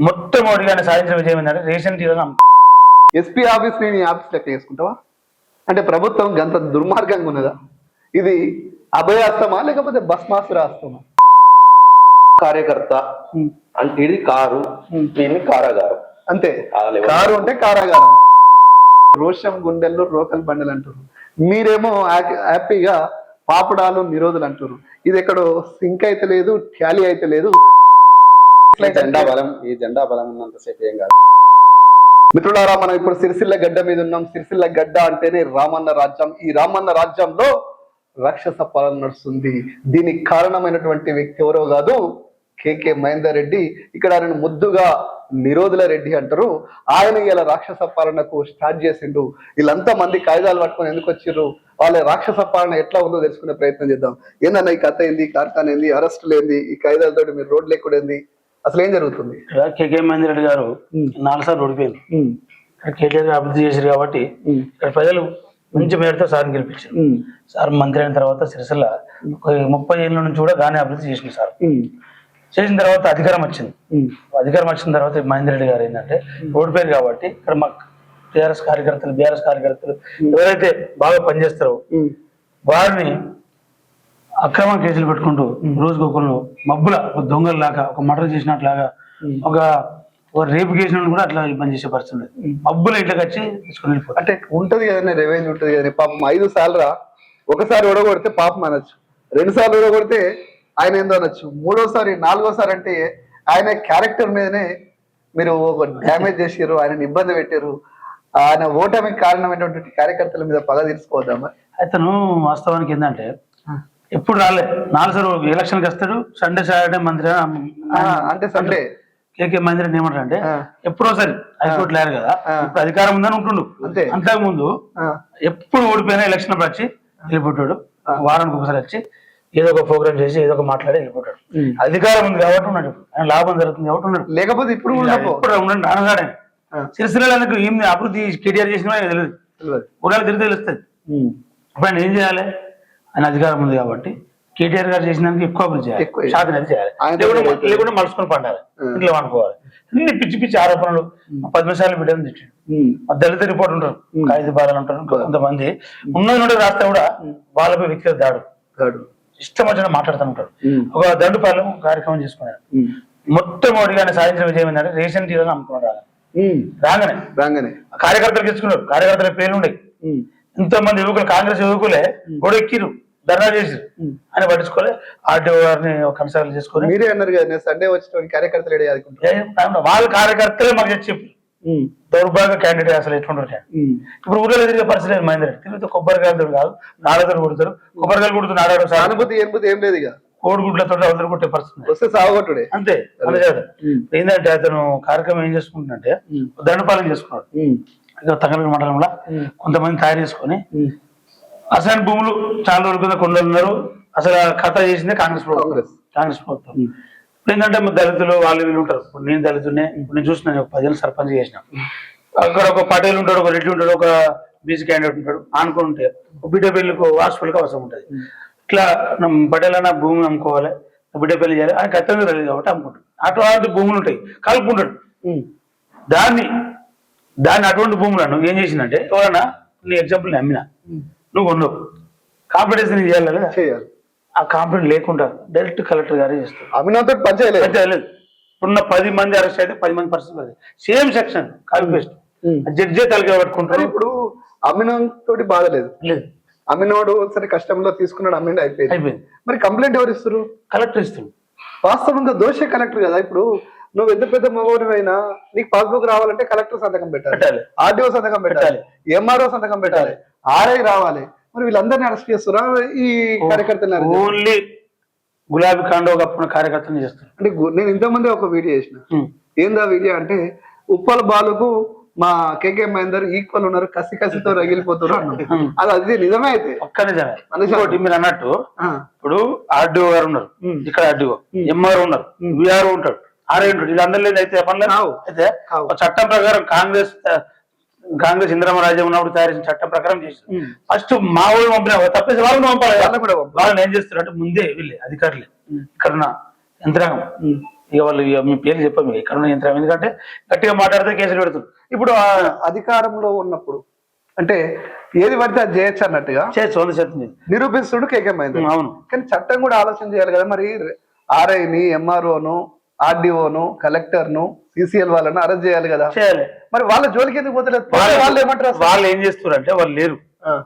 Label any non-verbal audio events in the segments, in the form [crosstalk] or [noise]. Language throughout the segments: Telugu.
మొట్టమొదటిగా సాధించిన విజయం ఏంటంటే రేషన్ టీలో ఎస్పీ ఆఫీస్ని నీ ఆఫీస్ లెక్క చేసుకుంటావా? అంటే ప్రభుత్వం గంత దుర్మార్గంగా ఉన్నదా? ఇది అభయాస్తమా లేకపోతే భస్మాసుర అస్తమా కార్యకర్త అంటే ఇది కారు దీన్ని కారాగారం. అంతే. కారు అంటే కారాగారం. రోషం గుండెల్లో రోకల్ బండలు అంటారు మీరేమో హ్యా- హ్యాపీగా పాపడాలు నిరోధులు అంటారు ఇది ఎక్కడో సింక్ అయితే లేదు ట్యాలీ అయితే లేదు. ఈ జెండా బలం ఈ జెండా బలం ఉన్నంతసేపు ఏం కాదు. మిత్రులారా మనం ఇప్పుడు సిరిసిల్ల గడ్డ మీద ఉన్నాం. సిరిసిల్ల గడ్డ అంటేనే రామన్న రాజ్యం. ఈ రామన్న రాజ్యంలో రాక్షస పాలన నడుస్తుంది. దీనికి కారణమైనటువంటి వ్యక్తి ఎవరో కాదు కేకే మహేందర్ రెడ్డి ఇక్కడ ఆయన ముద్దుగా నిరోధుల రెడ్డి అంటారు. ఆయన ఇలా రాక్షస పాలనకు స్టార్ట్ చేసిండు. వీళ్ళంతా మంది కాగితాలు పట్టుకొని ఎందుకు వచ్చిర్రు? వాళ్ళ రాక్షస పాలన ఎట్లా ఉందో తెలుసుకునే ప్రయత్నం చేద్దాం. ఏందన్న ఈ కథ ఏంది? కార్ఖాన ఏంది? అరెస్టులు ఏంది? ఈ కాగితాలతోటి మీరు రోడ్లు ఎక్కుడేంది? అసలు ఏం జరుగుతుంది ఇక్కడ కేకే మహేందర్ రెడ్డి గారు నాలుగు సార్లు ఓడిపోయింది. ఇక్కడ కేటీఆర్ అభివృద్ధి చేశారు కాబట్టి ఇక్కడ ప్రజలు మంచి మేరతో సార్ని గెలిపించారు. సార్ మంత్రి అయిన తర్వాత సిరిసిల్ల ఒక ముప్పై ఏళ్ళ నుంచి కూడా గానే అభివృద్ధి చేసింది సార్. చేసిన తర్వాత అధికారం వచ్చింది. అధికారం వచ్చిన తర్వాత మహేందర్ రెడ్డి గారు ఏంటంటే ఓడిపోయారు కాబట్టి ఇక్కడ మాకు టీఆర్ఎస్ కార్యకర్తలు బీఆర్ఎస్ కార్యకర్తలు ఎవరైతే బాగా పనిచేస్తారో వారిని అక్రమ కేసులు పెట్టుకుంటూ రోజుకు ఒకళ్ళు మబ్బుల ఒక దొంగల్లాగా ఒక మర్డర్ చేసినట్లాగా ఒక ఒక రేపు కేసులను కూడా అట్లా ఇబ్బంది చేసే పరిస్థితి మబ్బుల ఇంట్లోకి వచ్చి తీసుకుని వెళ్ళిపోతారు అంటే ఉంటది కదండి రెవెన్యూ ఉంటది కదండి. పాపం ఐదు సార్లు ఒకసారి ఓడగొడితే పాపం అనొచ్చు. రెండు సార్లు ఓడగొడితే ఆయన ఏందో అనొచ్చు. మూడోసారి నాలుగోసారి అంటే ఆయన క్యారెక్టర్ మీదనే మీరు ఒక డ్యామేజ్ చేసారు ఆయన ఇబ్బంది పెట్టారు ఆయన ఓటమికి కారణమైనటువంటి కార్యకర్తల మీద పగ తీసుకోవద్దామా అతను వాస్తవానికి ఏంటంటే ఎప్పుడు రాలే. నాలుగు సార్లు ఎలక్షన్కి వస్తాడు. సండే సాటర్డే మంత్రి అంటే సండే. కేకే మహేంద్ర ఏమంటారు అంటే. ఎప్పుడో సరే హైకోర్టు లేరు కదా. ఇప్పుడు అధికారం ఉందని ఉంటుండు. అంతే. అంతకు ముందు ఎప్పుడు ఓడిపోయినా ఎలక్షన్ అప్పుడు వచ్చి వెళ్ళిపోతాడు. వారానికి ఒకసారి వచ్చి ఏదో ఒక ప్రోగ్రామ్ చేసి ఏదో ఒక మాట్లాడి వెళ్ళిపోతాడు. అధికారం ఉంది కాబట్టి ఉన్నాడు. ఆయన లాభం జరుగుతుంది కాబట్టి ఉన్నాడు. లేకపోతే ఇప్పుడు. ఇప్పుడు ఉండండి. నాన్నగాడే ఆ, సిరిసిల్లకు ఏం అభివృద్ధి కేటీఆర్ చేసిన తెలియదు. తెలియదు. ఊరాలు తిరిగి తెలుస్తుంది. ఇప్పుడు ఆయన ఏం చేయాలి? ఆయన అధికారం ఉంది కాబట్టి కేటీఆర్ గారు చేసిన దానికి ఎక్కువ అభివృద్ధి చేయాలి. అది చేయాలి. లేకుంటే మలుసుకొని పండాలి. ఇంట్లో అనుకోవాలి అన్ని పిచ్చి పిచ్చి ఆరోపణలు పది నిమిషాలు బిడ్డని తిట్టాడు. దళిత రిపోర్ట్ ఉంటారు. ఖైదీ బాలను ఉంటారు. కొంతమంది ఉన్నది నుండి రాస్తే కూడా వాళ్ళపై వ్యక్తిగత దాడు. కాదు. ఇష్టం వచ్చిన మాట్లాడుతూ ఉంటారు. ఒక దండుపాలెం కార్యక్రమం చేసుకున్నారు మొట్టమొదటిగా సాధించిన విజయం ఏంటంటే రేషన్ టీలో అమ్ముకున్నాడు రాగానే. రాగానే. రాగానే. ఆ కార్యకర్తలు పేర్లు ఉన్నాయి ఉమ్, ఎంతో మంది యువకులు కాంగ్రెస్ యువకులే గొడవ ఎక్కిరు ధర్నా చేసిరు ఉం. అని పట్టించుకోలే. ఆర్టీఓ గారిని కన్సల్ట్ చేసుకొని మీరే అన్నారు కదా నేను సండే వచ్చిన కార్యకర్తలు టైంలో వాళ్ళ కార్యకర్తలే మాకు చెప్పి. చెప్పారు. దౌర్భాగ్య క్యాండిడేట్ అసలు క్యాండిడేట్ ఇప్పుడు ఊళ్ళో తిరిగే పరిస్థితి లేదు మహేందర్ తిరిగితే కొబ్బరికాయలతో కాదు నాడతో కొడతారు. కొబ్బరికాయలు కొడుతూ నాడాడు సానుభూతి ఏనుభూతి ఏం లేదు ఇక. కోడిగుడ్లతో అందరు కొట్టే పరిస్థితి. వస్తే సావగొట్టుడే అంతే అదే. కదా. ఏంటంటే అతను కార్యక్రమం ఏం చేసుకుంటుందంటే దండపాలన చేసుకున్నాడు. తగలక మండలంలో కొంతమంది తయారు చేసుకొని అసలు భూములు చాలా రోజుల కింద కొండలు ఉన్నారు అసలు కథ చేసిందే కాంగ్రెస్ ప్రభుత్వం. కాంగ్రెస్. ప్రభుత్వం. ఇప్పుడు ఏంటంటే దళితులు వాళ్ళు వీళ్ళు ఉంటారు. ఇప్పుడు నేను దళితున్నే ఇప్పుడు నేను చూసిన ఒక పదేళ్ళు సర్పంచ్ చేసిన. అక్కడ ఒక పటేల్ ఉంటాడు ఒక రెడ్డి ఉంటాడు ఒక బీసీ క్యాండిడేట్ ఉంటాడు. ఆనుకొని ఉంటే ఒక బిడ్డ పెళ్ళికి హాస్పిటల్కి అవసరం ఉంటుంది. ఇట్లా పటేల్ అన్న భూమి అమ్ముకోవాలి బిడ్డ పెళ్ళి చేయాలి ఆయన ఖచ్చితంగా తెలియదు కాబట్టి అమ్ముకుంటాడు. అటువంటి భూములు ఉంటాయి కలుపుకుంటాడు. దాన్ని దాన్ని అటువంటి భూములను ఏం చేసిందంటే ఎవరన్నా నీ ఎగ్జాంపుల్ అమ్మినా నువ్వు కొన్నావు కాంపిటీషన్ చేయాలి కదా? చేయాలి. ఆ కాంపిటీషన్ లేకుండా డైరెక్ట్ కలెక్టర్ గారే చేస్తారు. పని చేయలేదు. ఇప్పుడున్న పది మంది అరెస్ట్ అయితే పది మంది పరిస్థితి సేమ్ సెక్షన్ కాపీ పేస్ట్ జడ్జే తలగా పట్టుకుంటారు? ఇప్పుడు అభినవ్ తోటి బాధ లేదు. లేదు. అమ్మినోడు సరే కష్టంలో తీసుకున్నాడు అమ్మిండి అయిపోయింది. అయిపోయింది. మరి కంప్లైంట్ ఎవరు ఇస్తారు? కలెక్టర్ ఇస్తుంది. వాస్తవంగా దోషే కలెక్టర్ కదా? ఇప్పుడు నువ్వు ఎంత పెద్ద మగవాడివైనా నీకు పాస్బుక్ రావాలంటే కలెక్టర్ సంతకం పెట్టాలి. ఆర్డీఓ సంతకం పెట్టాలి. ఎంఆర్ఓ సంతకం పెట్టాలి. ఆర్ఐ రావాలి. మరి వీళ్ళందరినీ అరెస్ట్ చేస్తురా? ఈ కార్యకర్తలు? ఓన్లీ గులాబీ కాండో కప్పున కార్యకర్తలు చేస్తారు. అంటే నేను ఇంతమంది ఒక వీడియో చేసిన. ఏందా వీడియో అంటే ఉప్పల్ బాలుకు మా కేకే మహేందర్ ఈక్వల్ ఉన్నారు కసి కసితో రగిలిపోతారు అన్నాడు అది అది నిజమే అయితే. ఒక్క నిజమే. ఇంకోటి మీరు అన్నట్టు ఇప్పుడు ఆర్డీఓ గారు ఉన్నారు. ఇక్కడ ఆర్డీఓ. ఎంఆర్ఓ ఉన్నారు. విఆర్ఓ ఉంటాడు. ఆర్ఐ ఉంటాడు. వీళ్ళందరిలో అయితే పనులు. అయితే చట్టం ప్రకారం కాంగ్రెస్ కాంగ్రెస్ ఇంద్రమ రాజ్యం ఉన్నప్పుడు తయారు చేసిన చట్టం ప్రకారం చేసి. ఫస్ట్ మా వాళ్ళు పంపిన తప్పేసి వాళ్ళని పంపాలి. వాళ్ళని ఏం చేస్తారు? అంటే ముందే వీళ్ళే అధికారులే. ఇక్కడ యంత్రాంగం. ఇక వాళ్ళు మీ పేర్లు చెప్పాము ఎక్కడ ఉన్న యంత్రం ఎందుకంటే గట్టిగా మాట్లాడితే కేసులు పెడుతున్నారు ఇప్పుడు ఆ అధికారంలో ఉన్నప్పుడు అంటే ఏది పడితే అది చేయొచ్చు అన్నట్టుగా? చేయొచ్చు వంద శాతం. నిరూపిస్తుడు కేకే మహేందర్ అవును. కానీ చట్టం కూడా ఆలోచన చేయాలి కదా మరి. ఆర్ఐని ఎంఆర్ఓను ఆర్డీఓను కలెక్టర్ను సిసిఎల్ వాళ్ళను అరెస్ట్ చేయాలి కదా? చేయాలి. మరి వాళ్ళ జోలికి ఎందుకు పోతలేదు? పోతే వాళ్ళు ఏమంటారు? వాళ్ళు ఏం చేస్తారు అంటే వాళ్ళు లేరు.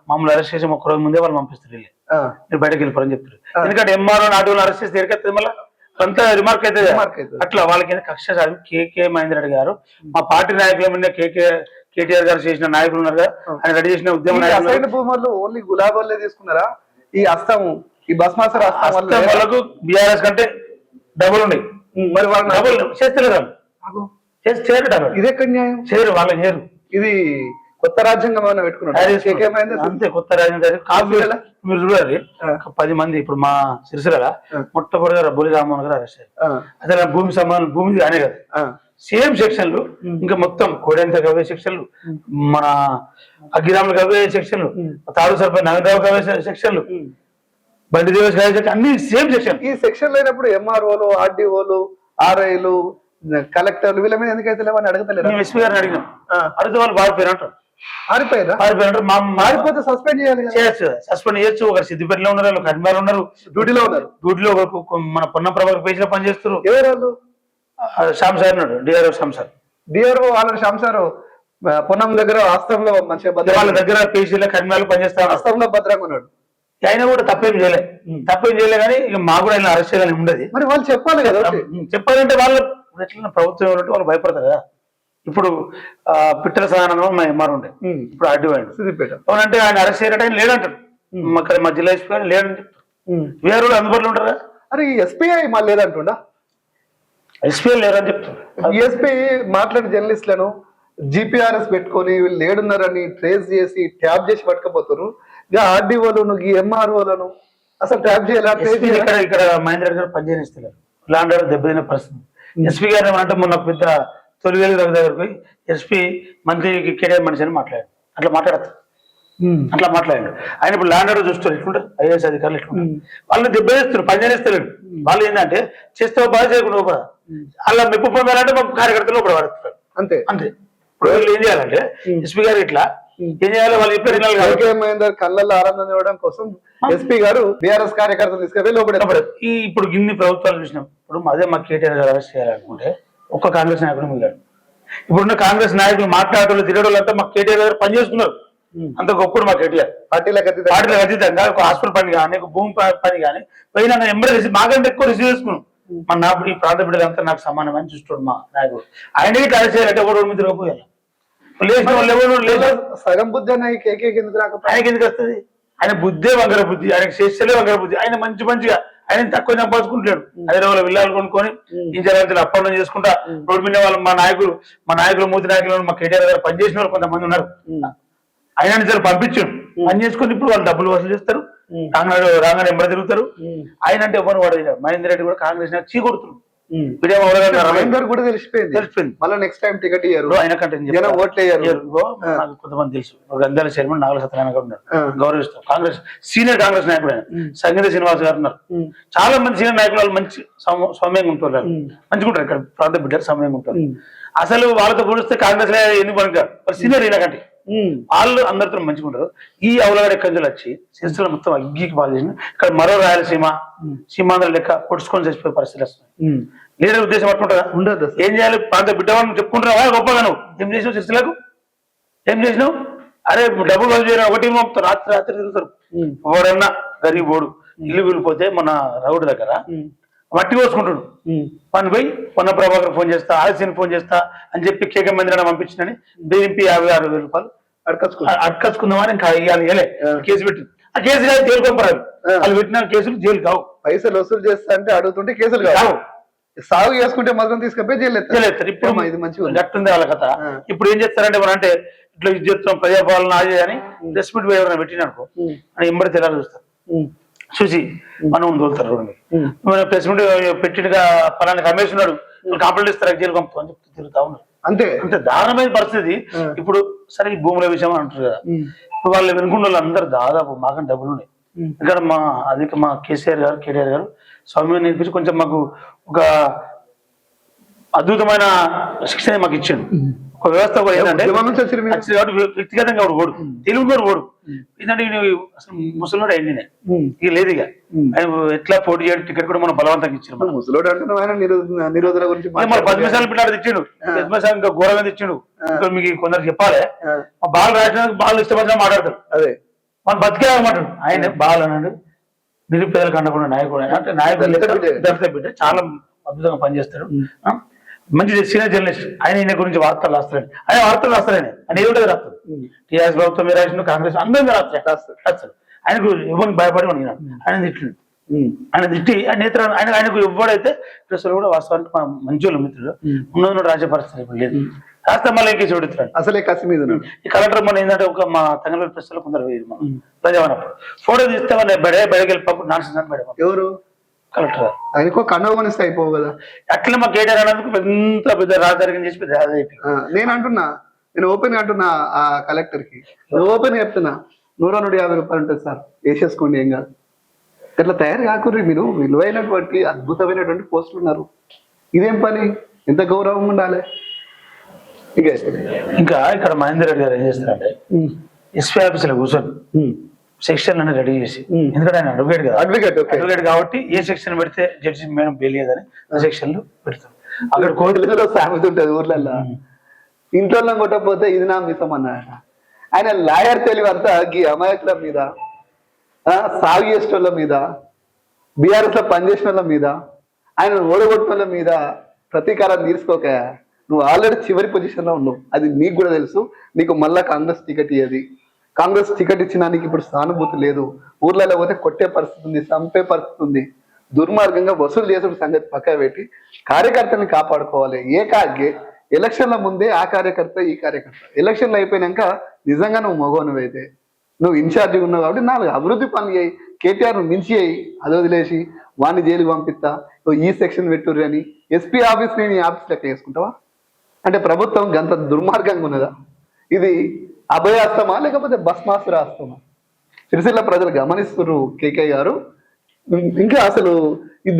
మమ్మల్ని అరెస్ట్ చేసి ఒక రోజు ముందే వాళ్ళు పంపిస్తారు వీళ్ళే. మీరు బయటకు వెళ్ళిపోరని చెప్తారు. ఎందుకంటే ఎంఆర్ఓ నాటులు అరెస్ట్ చేసి ఎరికెత్తుంది మళ్ళీ? అంత రిమార్క్ అయితే. అట్లా వాళ్ళకి కక్ష సాధన కేకే మహేందర్ రెడ్డి గారు మా పార్టీ నాయకుల మీద కేకే కేటీఆర్ గారు చేసిన నాయకులు ఉన్నారు కదా? ఆయన రెడీ చేసిన ఉద్యమ భూములు ఓన్లీ గులాబోలే తీసుకున్నారా? ఈ అస్తం ఈ బస్మాసర్ అస్తం వాళ్ళకు బీఆర్ఎస్ కంటే డబుల్ ఉన్నాయి మరి వాళ్ళని డబుల్ చేస్తలేరు వాళ్ళు. చేసి చేయరు డబుల్ ఇది ఎక్కడ న్యాయం? చేయరు వాళ్ళని చేయరు ఇది కొత్త రాజ్యాంగం ఏమైనా పెట్టుకున్నాడు అంతే కొత్త రాజు గారు కాదు సిరిసిల్ల? మీరు చూడాలి. పది మంది ఇప్పుడు మా సిరిసిల్ల ఆ. మొట్టమొదటిగా బొలి రామ్మోహన్ గారు అరెస్ట్ అయ్యారు. ఆ. భూమి సంబంధం భూమి అనే కదా. సేమ్ సెక్షన్లు ఇంకా మొత్తం కోడెంత కవే సెక్షన్లు మన అగ్గిరాములు కవే సెక్షన్లు తాడు సర్పంచ్ నగరావు కవే సెక్షన్లు బండి సెక్షన్ అన్ని సేమ్ సెక్షన్ ఈ సెక్షన్ లేనప్పుడు ఎంఆర్ఓలు ఆర్డీఓలు ఆర్ఐలు కలెక్టర్లు వీళ్ళ మీద ఎందుకైతే లేవని అడగతలేరా? మేము ఎస్పీ గారిని అడిగినాం అడిగితే వాళ్ళు మారిపోయారు అంటారు ఆరిపోయారా మారిపోయారు అంటారు మా మారిపోతే సస్పెండ్ చేయాలి చేయొచ్చు. సస్పెండ్ చేయొచ్చు. ఒకరు సిద్దిపేటలో ఉన్నారు ఒకరు కర్మాలు ఉన్నారు. డ్యూటీలో ఉన్నారు. డ్యూటీలో మన పొన్న ప్రభాకర్ పేజీలో పనిచేస్తారు ఎవరు వాళ్ళు శ్యామ్ సార్ ఉన్నాడు. DRO Shyam sir. DRO already శాంసారు Ponnam దగ్గర హస్తంలో మంచిగా వాళ్ళ దగ్గర పేజీలో కర్మాలు పనిచేస్తా ఉన్నారు హస్తంలో భద్రంగా ఉన్నాడు. ఆయన కూడా తప్పేం చేయలే. తప్పేం చేయలే కానీ ఇక మాకు కూడా ఆయన అరెస్ట్ చేయాలని ఉండదు. మరి వాళ్ళు చెప్పాలి కదా. చెప్పాలంటే వాళ్ళు ఎట్లా ప్రభుత్వం ఉన్నట్టు వాళ్ళు భయపడతారు కదా. ఇప్పుడు పిట్టల సాధనంలో మా ఎంఆర్ ఉండే. ఇప్పుడు అడ్డు అయ్యాడు సిద్దిపేట అవునంటే ఆయన అరెస్ట్ చేయడం ఆయన లేడంటారు మా మా జిల్లా ఎస్పీ గారు లేడని చెప్తారు కూడా అందుబాటులో ఉంటారా? అరే ఎస్పీఐ మళ్ళీ లేదంటుండా ఎస్పీ లేరని చెప్తారు ఎస్పీ మాట్లాడిన జర్నలిస్టులను జిపిఆర్ఎస్ పెట్టుకొని వీళ్ళు లేడున్నారని ట్రేస్ చేసి ట్యాప్ చేసి పట్టుకపోతారు ఇక ఆర్డీఓలను ఈ ఎంఆర్ఓలను అసలు ట్యాప్ చేయాలా? ఇక్కడ ఇక్కడ మహేంద్ర గారు పనిచేయనిస్తున్నారు లాండ్ ఆర్డర్ దెబ్బతిన పరిస్థితి ఎస్పీ గారు ఏమంటే మొన్న పెద్ద తొలివేలు దగ్గర దగ్గరకు పోయి ఎస్పీ మంత్రికి కేటీఆర్ మనిషి అని మాట్లాడాడు అట్లా మాట్లాడతారు. అట్లా మాట్లాడాడు ఆయన ఇప్పుడు ల్యాండ్ ఆర్డర్ చూస్తారు ఎట్లుంటారు ఐఏఎస్ అధికారులు ఎట్లుంటారు? వాళ్ళని దెబ్బతీస్తారు పని వాళ్ళు ఏంటంటే చేస్తే బాగా చేయకుండా ఒక అలా మెప్పు పొందాలంటే మా కార్యకర్తలు ఒకటి పడుతున్నారు అంతే. అంతే. ఇప్పుడు వీళ్ళు ఏం చేయాలంటే ఎస్పీ గారు ఇట్లా కేకే మహేందర్ కళ్ళల్లో ఆనందం ఇవ్వడం కోసం ఎస్పీ గారు బీఆర్ఎస్ కార్యకర్తలు తీసుకెళ్ళి లోపల కాబట్టి ఈ ఇప్పుడు ఇన్ని ప్రభుత్వాలు చూసినాం. ఇప్పుడు అదే మా కేటీఆర్ గారు అరెస్ట్ చేయాలనుకుంటే ఒక్క కాంగ్రెస్ నాయకుడు మిగిలాడు. ఇప్పుడున్న కాంగ్రెస్ నాయకులు మాట్లాడేవాళ్ళు తిరగడం అంతా మా కేటీఆర్ గారు పనిచేసుకున్నారు. అంత గొప్పడు మా కేటీఆర్. పార్టీలకు అతీతంగా. వాటిలో అతీతంగా ఒక హాస్పిటల్ పని కానీ ఒక భూమి పని కానీ పోయినా ఎంబడి రిసీవ్ మాకంటే ఎక్కువ రిసీవ్ చేసుకున్నాం. మన నా ఈ ప్రాంత బిడ్డలంతా నాకు సమానమని చూస్తాడు మా నాయకుడు. ఆయనకి అరెస్ట్ చేయాలంటే ఒకడు మీద పోయాలి లేచిన వాళ్ళు ఎవరు లేదు సగం బుద్ధి అన్న కేకే రాకపోతే ఆయనకి ఎందుకు వస్తుంది? ఆయన బుద్ధే వంగర బుద్ధి ఆయనకి చేస్తలే వంగర బుద్ధి. ఆయన మంచి మంచిగా ఆయన తక్కువ సంపాదించుకుంటాడు హైదరాబాద్ విల్లాలు కొనుక్కొని ఇంజనీర్ అప్పడం చేసుకుంటా రోడ్డు మీద వాళ్ళు మా నాయకులు మా నాయకులు మూతి నాయకులు మా కేటీఆర్ గారు పనిచేసిన వాళ్ళు కొంతమంది ఉన్నారు. ఆయన నుంచి పంపించు. పని చేసుకుని ఇప్పుడు వాళ్ళు డబ్బులు వసూలు చేస్తారు. రాంగనాడు రాంగనాడు ఎంబడి తిరుగుతారు. ఆయన అంటే ఎవరు వాడు? మహేందర్ రెడ్డి కూడా కాంగ్రెస్ చీ కొడుతున్నారు కూడా తెలిసిపోయింది. తెలిసిపోయింది. మళ్ళీ నెక్స్ట్ టైం టికెట్ ఇయ్యారు. ఇప్పుడు ఆయన కంటే. ఓట్లు నాకు కొంతమంది తెలుసు. చైర్మన్ నాగల సత్యనారాయణ గారు ఉన్నారు. ఆ. గౌరవిస్తాం. కాంగ్రెస్ సీనియర్ కాంగ్రెస్ నాయకుడు ఆయన. సంగీత శ్రీనివాస్ గారు ఉన్నారు. చాలా మంది సీనియర్ నాయకులు వాళ్ళు మంచి సౌమ్య- సౌమ్యంగా ఉంటారు. మంచిగా ఉంటారు ఇక్కడ ప్రాంత బిడ్డలు సౌమ్యంగా ఉంటారు. అసలు వాళ్ళతో పోలిస్తే కాంగ్రెస్ ఎందుకు పనికారు సీనియర్ ఈయనకంటే ఉమ్. వాళ్ళు అందరితో మంచిగా ఉంటారు ఈ అవలగడ కంజలు వచ్చి సిరిసిల్ల మొత్తం అగ్గికి పాలు చేసిన ఇక్కడ మరో రాయలసీమ సీమాంధ్ర లెక్క పొడుచుకొని చచ్చిపోయే పరిస్థితులు వస్తున్నాయి. లీడర్ ఉద్దేశం అట్టుంటుందా ఉండదు. ఏం చేయాలి? ప్రాంత బిడ్డవాళ్ళని చెప్పుకుంటున్నావా గొప్పగా నువ్వు. ఏం చేసినావు సిరిసిల్లకు ఏం చేసినావు? అరే డబ్బులు వసూలు చేయడం ఒకటి పంపుతారు రాత్రి రాత్రి తిరుగుతారు. ఎవడన్నా గరీబ్ ఓడు ఇల్లు వెళ్ళిపోతే మన రౌడ్ దగ్గర మట్టి కోసుకుంటాడు. మన పోయి పొన్న ప్రభాకర్ ఫోన్ చేస్తా ఆలస్యం ఫోన్ చేస్తా అని చెప్పి కేకే మందిరాన్ని పంపించినని బీఎంపీ యాభై ఆరు వేల రూపాయలు అడకచ్చుకుందామని ఇంకా ఇవ్వాలి. కేసు పెట్టి ఆ కేసు కాదు జైలు పంపరాదు. వాళ్ళు పెట్టిన కేసులు జైలు కావు పైసలు వసూలు చేస్తా అంటే అడుగుతుంటే కేసులు కావు సాగు చేసుకుంటే మాత్రం తీసుకపోయి జైలు ఎత్తారు. ఇప్పుడు ఇది మంచిగా ఉంది. వాళ్ళ కథ. ఇప్పుడు ఏం చేస్తారంటే మనం అంటే ఇట్లా ఇది చేస్తాం ప్రజాపాలన అది అని మీట్ ఎవరైనా పెట్టిననుకో. అని ఎంబడి తెల్లారి చూస్తారు. చూసి మనం తోలుతారు. మన ప్రెస్ మీట్ పెట్టినగా ఫలానా రమేష్ ఉన్నాడు. కంప్లైంట్ ఇస్తారు జైలు పంపుతాం అని చెప్తే తిరుగుతా ఉన్నారు. అంతే. అంతే దారుణమైన పరిస్థితి. ఇప్పుడు సరే ఈ భూముల విషయం అంటారు కదా. ఇప్పుడు వాళ్ళు వెనుకున్న వాళ్ళు అందరు దాదాపు మాకంటే డబ్బులు ఉన్నాయి. ఇక్కడ మా అధిక మా కేసీఆర్ గారు కేటీఆర్ గారు సౌమ్యం నేర్పించి కొంచెం మాకు ఒక అద్భుతమైన శిక్షణ మాకు ఇచ్చిండు ఒక వ్యవస్థ కూడా ఏంటంటే వ్యక్తిగతంగా వాడు ఓడు? తెలుగు కూడా ఓడు. ఏంటంటే అసలు ముసలివాడు అయింది ఇక లేదు ఇక. ఆయన ఎట్లా పోటీ చేయడం టికెట్ కూడా మనం బలవంతంగా ఇచ్చారు మనం ముసలోడు అంటున్నావు ఆయన నిరోధ నిరోధుల గురించి మన పది మాట్లాడుతున్నాడు. నిమిషాలు పిల్లాడు తెచ్చిండు పది నిమిషాలు ఇంకా ఘోరంగా తెచ్చిండు ఇంకా మీకు కొందరు చెప్పాలి. మా బాల్ రాసినందుకు బాల్ ఇష్టపడిన మాట్లాడతారు అదే. మన బతికే అనమాట ఆయన బాల్ అన్నాడు. నిరుపేదలకు అండకుండా నాయకుడు. అంటే నాయకుడు బిడ్డే. చాలా అద్భుతంగా పనిచేస్తాడు? మంచి సీనియర్ జర్నలిస్ట్. ఆయన ఈయన గురించి వార్తలు రాస్తాడు ఆయన వార్తలు రాస్తాడు ఆయన ఏదో రాస్తాడు? టీఆర్ఎస్ ప్రభుత్వం మీద రాసిన కాంగ్రెస్ అందరూ. రాస్తాడు. ఆయనకు ఎవరికి భయపడి ఉన్నాడు ఆయన తిట్టిండు. ఉమ్. ఆయన తిట్టి ఆయన నేత్ర ఆయన ఆయనకు ఎవడైతే ప్రెస్ కూడా వాస్తవానికి మా మంచి వాళ్ళ మిత్రుడు ఉన్నది రాసే పరిస్థితి ఇప్పుడు లేదు. రాస్తే మళ్ళీ ఇంకేసి పెడుతున్నాడు అసలే కసి మీద ఈ కలెక్టర్ మన ఏంటంటే ఒక మా తంగళ ప్రెస్లో కొందరు ప్రజావనప్పుడు ఫోటో తీస్తే మన బెడే బెడగెళ్ళి పంపు నాన్ సెన్స్ బెడ ఎవరు? కలెక్టర్ ఆయనకో కండవ కొనిస్తే అయిపోవు కదా. అట్లా మా అన్నందుకు పెద్ద పెద్ద రాజధాని చేసి పెద్ద నేను అంటున్నా నేను ఓపెన్ అంటున్నా ఆ కలెక్టర్కి ఓపెన్ చెప్తున్నా నూర నూట యాభై రూపాయలు ఉంటుంది సార్ వేసేసుకోండి ఏం కాదు. ఇట్లా తయారు కాకుర్రి మీరు విలువైనటువంటి అద్భుతమైనటువంటి పోస్టులు ఉన్నారు. ఇదేం పని? ఎంత గౌరవం ఉండాలి. ఇక ఇంకా ఇక్కడ మహేందర్ రెడ్డి గారు ఏం చేస్తారంటే ఎస్పీ ఆఫీసులో కూర్చొని సెక్షన్ అన్ని రెడీ చేసి. ఎందుకంటే ఆయన అడ్వకేట్ కదా. అడ్వకేట్ అడ్వకేట్ కాబట్టి ఏ సెక్షన్ పెడితే జడ్జి మేడం బెయిలేదని ఆ సెక్షన్లో పెడతాం అక్కడ [laughs] కోర్టు కోర్టులో సామెత ఉంటుంది ఊర్లలో ఇంట్లో కొట్టకపోతే ఇది నా మిసం అన్నాడట ఆయన లాయర్ తెలివి అంతా గీ అమాయకుల మీద సాగు చేసిన వాళ్ళ మీద బీఆర్ఎస్లో పనిచేసిన వాళ్ళ మీద ఆయన ఓడగొట్టిన వాళ్ళ మీద ప్రతీకారం తీసుకోక నువ్వు ఆల్రెడీ చివరి పొజిషన్లో ఉన్నావు. అది నీకు కూడా తెలుసు. నీకు మళ్ళా కాంగ్రెస్ టికెట్ ఇయ్యది. కాంగ్రెస్ టికెట్ ఇచ్చినానికి ఇప్పుడు సానుభూతి లేదు. ఊర్లలో పోతే కొట్టే పరిస్థితి ఉంది చంపే పరిస్థితి ఉంది. దుర్మార్గంగా వసూలు చేసిన సంగతి పక్క పెట్టి కార్యకర్తని కాపాడుకోవాలి. ఏ ఎలక్షన్ల ముందే ఆ కార్యకర్త ఈ కార్యకర్త. ఎలక్షన్లు అయిపోయినాక నిజంగా నువ్వు మగవనువైతే నువ్వు ఇన్ఛార్జి ఉన్నావు కాబట్టి నాలుగు అభివృద్ధి పనులు చేయి. కేటీఆర్ను మించి అయ్యి అది వదిలేసి వాడిని జైలుకి పంపిస్తా. ఓ ఈ సెక్షన్ పెట్టుర్రు అని. ఎస్పీ ఆఫీస్ నేను ఈ ఆఫీస్ లెక్క చేసుకుంటావా? అంటే ప్రభుత్వం గంత దుర్మార్గంగా ఉన్నదా? ఇది అభయాస్తమా లేకపోతే భస్మాసురాస్తమా సిరిసిల్ల ప్రజలు గమనిస్తున్నారు కేకే గారు. ఇంకా అసలు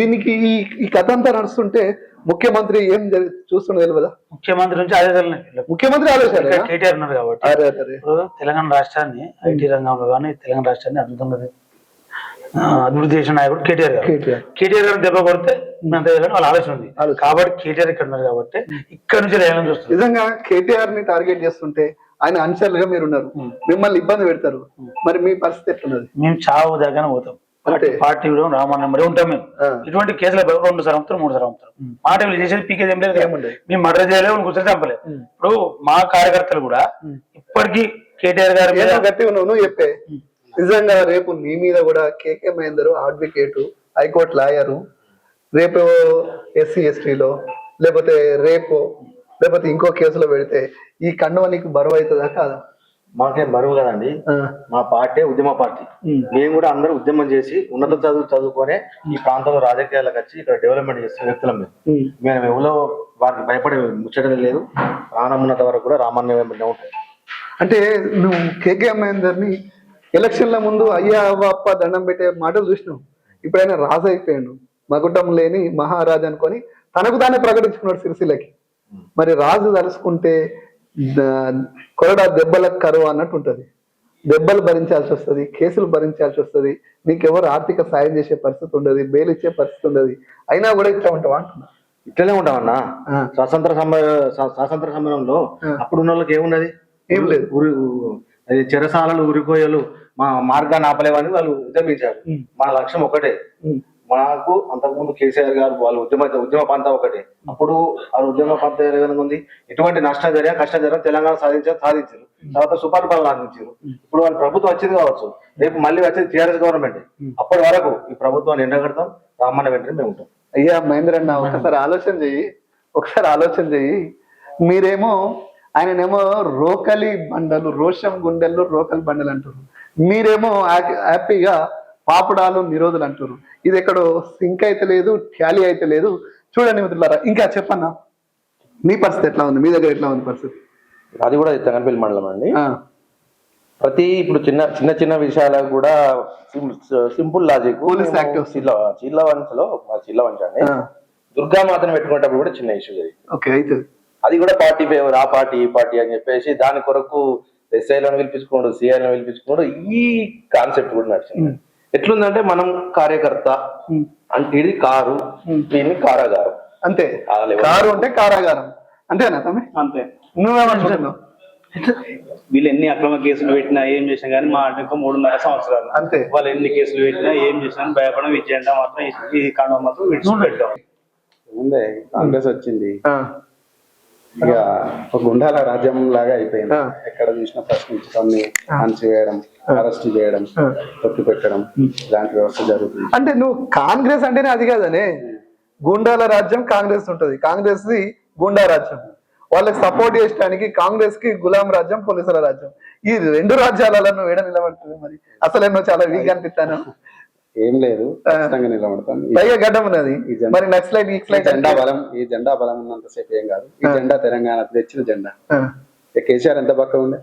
దీనికి ఈ ఈ కథ అంతా నడుస్తుంటే ముఖ్యమంత్రి ఏం చూస్తుండో తెలియదా ముఖ్యమంత్రి నుంచి తెలియదు ముఖ్యమంత్రి ఆలోచన కేటీఆర్ ఉన్నారు కాబట్టి తెలంగాణ రాష్ట్రాన్ని ఐటీ రంగంలో కానీ తెలంగాణ రాష్ట్రాన్ని అద్భుతంగా అభివృద్ధి చేసిన నాయకుడు కేటీఆర్ గారు. కేటీఆర్. గారు దెబ్బ కొడితే వాళ్ళ ఆలోచన ఉంది. కాబట్టి కేటీఆర్ ఇక్కడ ఉన్నారు కాబట్టి ఇక్కడ నుంచి రేయాలని చూస్తుంది నిజంగా కేటీఆర్ని టార్గెట్ చేస్తుంటే ఆయన అనుచరులుగా మీరు ఉన్నారు మిమ్మల్ని ఇబ్బంది పెడతారు. మరి మీ పరిస్థితి ఎట్లున్నది? మేము చావు దగ్గర పోతాం. పార్టీ రామన్న మరి ఉంటాం మేము. ఇటువంటి కేసులు రెండు సార్లు అమ్ముతారు మూడు సార్లు అమ్ముతారు. మాట చేసేది పీకేది ఏం లేదు. మేము మర్డర్ చేయలేము కూర్చొని చంపలేదు. ఇప్పుడు మా కార్యకర్తలు కూడా ఇప్పటికీ కేటీఆర్ గారి ఉన్నావు నువ్వు చెప్పే. నిజంగా రేపు నీ మీద కూడా KK Mahender advocate high court lawyer రేపు ఎస్సీ ఎస్టీలో లేకపోతే రేపు లేకపోతే ఇంకో కేసులో పెడితే ఈ కండువ నీకు బరువు అవుతుందా కాదా? మాకేం బరువు కదండి. మా పార్టీ ఉద్యమ పార్టీ. మేము కూడా అందరూ ఉద్యమం చేసి ఉన్నత చదువు చదువుకొని ఈ ప్రాంతంలో రాజకీయాలకు వచ్చి ఇక్కడ డెవలప్మెంట్ చేసే వ్యక్తులం మేము. మేము ఎవరో వారికి భయపడే ముచ్చటం లేదు. ప్రాణమున్నంత వరకు కూడా రామాన్య ఉంటాయి అంటే నువ్వు కేకే మహేందర్ని ఎలక్షన్ల ముందు అయ్యా అవ్వ అప్ప దండం పెట్టే మాటలు చూసినావు. ఇప్పుడు ఆయన రాజు అయిపోయాడు. మగుటం లేని మహారాజు అనుకొని తనకు తానే ప్రకటించుకున్నాడు సిరిసిల్లకి. మరి రాజు తలుసుకుంటే కొరడా దెబ్బలకు కరువు అన్నట్టు ఉంటది దెబ్బలు భరించాల్సి వస్తది కేసులు భరించాల్సి వస్తది నీకెవరు ఆర్థిక సాయం చేసే పరిస్థితి ఉండదు బెయిల్ ఇచ్చే పరిస్థితి ఉండదు అయినా కూడా ఇట్లా ఉంటావా అంటున్నా ఇట్లనే ఉంటామన్నా. స్వాతంత్ర సమ స్వా- స్వాతంత్ర సమరంలో. అప్పుడున్న వాళ్ళకి ఏమున్నది ఏం లేదు. అది చెరసాలలు ఉరికోయలు మా మార్గాన్ని ఆపలేవని వాళ్ళు ఉద్యమించారు. మా లక్ష్యం ఒకటే. మాకు అంతకుముందు కేసీఆర్ గారు వాళ్ళు ఉద్యమ ఉద్యమ పంత ఒకటే. అప్పుడు ఆ ఉద్యమ పంత ఏ విధంగా ఉంది? ఎటువంటి నష్టం జరిగా కష్టం జరిగా తెలంగాణ సాధించారు సాధించారు. తర్వాత సుపరిపాలన అందించారు ఇప్పుడు వాళ్ళ ప్రభుత్వం వచ్చింది కావచ్చు. రేపు మళ్ళీ వచ్చేది టీఆర్ఎస్ గవర్నమెంట్. అప్పటి వరకు ఈ ప్రభుత్వాన్ని ఎండగడతాం రామన్న వెంటనే మేము ఉంటాం. అయ్యా మహేంద్ర అన్న ఒకసారి ఆలోచన చెయ్యి. ఒకసారి ఆలోచన చెయ్యి. మీరేమో ఆయననేమో రోకలి బండలు రోషం గుండెలు రోకలి బండలు అంటారు మీరేమో హ్యా- హ్యాపీగా పాపుడాలు నిరోధులు అంటారు ఇది ఎక్కడో సింక్ అయితే లేదు ట్యాలీ అయితే లేదు. చూడండి మిత్రులారా ఇంకా చెప్పన్నా మీ పరిస్థితి ఎట్లా ఉంది? మీ దగ్గర ఎట్లా ఉంది పరిస్థితి? అది కూడా తెంగనపల్లి మండలం అండి. ప్రతి ఇప్పుడు చిన్న చిన్న చిన్న విషయాలకు కూడా సింపుల్ లాజిక్. చిల్ల చిల్ల వంచలో మా చిల్ల వంచ అండి. దుర్గామాతను పెట్టుకునేటప్పుడు కూడా చిన్న ఇష్యూ జరిగింది ఓకే అయితే. అది కూడా పార్టీ ఫేవర్ ఆ పార్టీ ఈ పార్టీ అని చెప్పేసి దాని కొరకు ఎస్ఐలను పిలిపించుకోండు సిఐలను పిలిపించుకోండు ఈ కాన్సెప్ట్ కూడా నడిచింది. ఎట్లుందంటే మనం కార్యకర్త అంటే ఇది కారు దీన్ని కారాగారం. అంతే. కారు అంటే కారాగారం. అంతేనా తమ్మి? అంతే. నువ్వేమనుకుంటున్నావు వీళ్ళు ఎన్ని అక్రమ కేసులు పెట్టినా ఏం చేసినా కానీ మా అంటే ఇంకా మూడున్నర సంవత్సరాలు. అంతే. వాళ్ళు ఎన్ని కేసులు పెట్టినా ఏం చేసినా భయపడం ఈ జెండా మాత్రం ఈ- కాండం మాత్రం విడిచిపెట్టాం. ముందే కాంగ్రెస్ వచ్చింది. ఆ, ఇక ఒక గుండాల రాజ్యం లాగా అయిపోయింది. ఎక్కడ చూసినా ప్రశ్నించడం అణచివేయడం అరెస్ట్ చేయడం. తొక్కి పెట్టడం ఇలాంటి వ్యవస్థ జరుగుతుంది. అంటే నువ్వు కాంగ్రెస్ అంటేనే అది కాదనే? గుండాల రాజ్యం కాంగ్రెస్ ఉంటది. కాంగ్రెస్ గుండా రాజ్యం. వాళ్ళకి సపోర్ట్ చేయడానికి కాంగ్రెస్కి గులాం రాజ్యం పోలీసుల రాజ్యం. ఈ రెండు రాజ్యాలలో నువ్వు ఏడ నిలబడుతుంది మరి? అసలే నువ్వు చాలా వీక్ అనిపిస్తాను. [laughs] ఏం లేదు ఖచ్చితంగా నిలబడతాం. ఈ- పైగా గడ్డం ఉన్నది. మరి నక్సలైట్ ఈ గిక్సలైట్ జెండా బలం ఈ జెండా బలం ఉన్నంత సేపు ఏం కాదు. ఈ జెండా తెలంగాణ తెచ్చిన జెండా. కేసీఆర్ ఎంత పక్క ఉండే?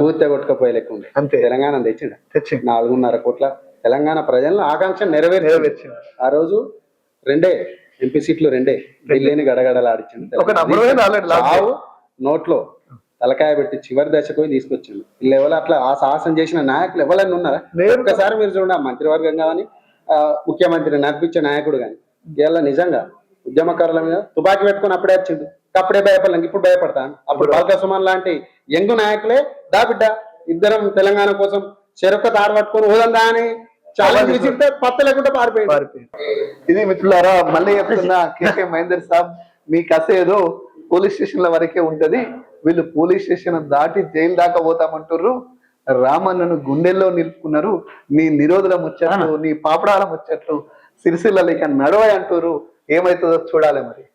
పూర్తిగా కొట్టుకపోయే లెక్క ఉండే. అంతే. తెలంగాణ తెచ్చిండ? తెచ్చి నాలుగున్నర కోట్ల తెలంగాణ ప్రజలను ఆకాంక్ష నెరవేర్చింది. ఆ రోజు రెండే ఎంపీ సీట్లు రెండే. ఢిల్లీని గడగడలాడించింది నోట్లో. తలకాయ పెట్టి చివరి దశకు పోయి తీసుకొచ్చిండు. వీళ్ళు ఎవరు అట్లా ఆ సాహసం చేసిన నాయకులు ఎవరైనా ఉన్నారా. ఒక్కసారి మీరు చూడండి ఆ మంత్రివర్గం కానీ ముఖ్యమంత్రి నడిపించే నాయకుడు కానీ ఇలా నిజంగా ఉద్యమకారుల మీద తుపాకీ పెట్టుకొని అప్పుడే వచ్చిండు. అప్పుడే భయపడలేం ఇప్పుడు భయపడతాను అప్పుడు బాల్క సుమన్ లాంటి యంగ్ నాయకులే దా బిడ్డ ఇద్దరం తెలంగాణ కోసం చెరొక్క తాడు పట్టుకొని ఊదందా అని చాలా విసిరితే పత్త లేకుండా పారిపోయింది. ఇది మిత్రులారా మళ్ళీ చెప్తున్నా కేకే మహేందర్ సాబ్ మీ కథ ఏదో పోలీస్ స్టేషన్ల వరకే ఉంటది. వీళ్ళు పోలీస్ స్టేషన్ దాటి జైలు దాకా పోతామంటుర్రు. రామన్నను గుండెల్లో నిలుపుకున్నారు. నీ నిరోధుల ముచ్చట్లు నీ పాపడాల ముచ్చట్లు సిరిసిల్ల లేక నడవై అంటుర్రు. ఏమైతుందో చూడాలి మరి.